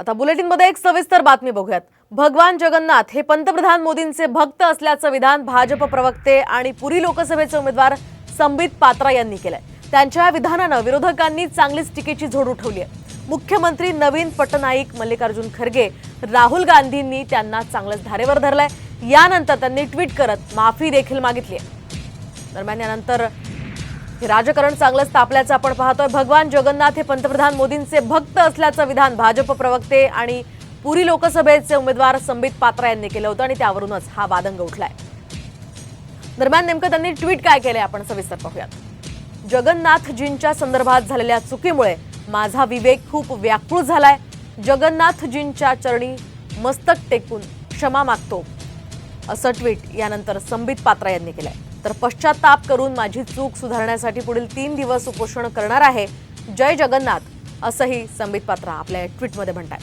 आता बुलेटिनमध्ये एक सविस्तर बातमी बघूयात. भगवान जगन्नाथ हे पंतप्रधान मोदींचे भक्त असल्याचं विधान भाजप प्रवक्ते आणि पुरी लोकसभेचे उमेदवार संबित पात्रा यांनी केलंय. त्यांच्या या विधानानं विरोधकांनी चांगलीच टीकेची झोड उठवली आहे. मुख्यमंत्री नवीन पटनाईक मल्लिकार्जुन खरगे राहुल गांधींनी त्यांना चांगलंच धारेवर धरलंय. यानंतर त्यांनी ट्विट करत माफी देखील मागितली आहे. दरम्यान यानंतर राजकारण चांगलंच तापल्याचं आपण पाहतोय. भगवान जगन्नाथ हे पंतप्रधान मोदींचे भक्त असल्याचं विधान भाजप प्रवक्ते आणि पुरी लोकसभेचे उमेदवार संबित पात्रा यांनी केलं होतं आणि त्यावरूनच हा वादंग उठलाय. दरम्यान नेमकं त्यांनी ट्विट काय केलंय आपण सविस्तर पाहूयात. जगन्नाथजींच्या संदर्भात झालेल्या चुकीमुळे माझा विवेक खूप व्याकुळ झालाय. जगन्नाथजींच्या चरणी मस्तक टेकून क्षमा मागतो असं ट्विट यानंतर संबित पात्रा यांनी केलंय. तर पश्चाताप करून माझी चूक सुधारण्यासाठी पुढील तीन दिवस उपोषण करणार आहे. जय जगन्नाथ असंही संबित पात्रा आपल्या ट्विटमध्ये म्हणतात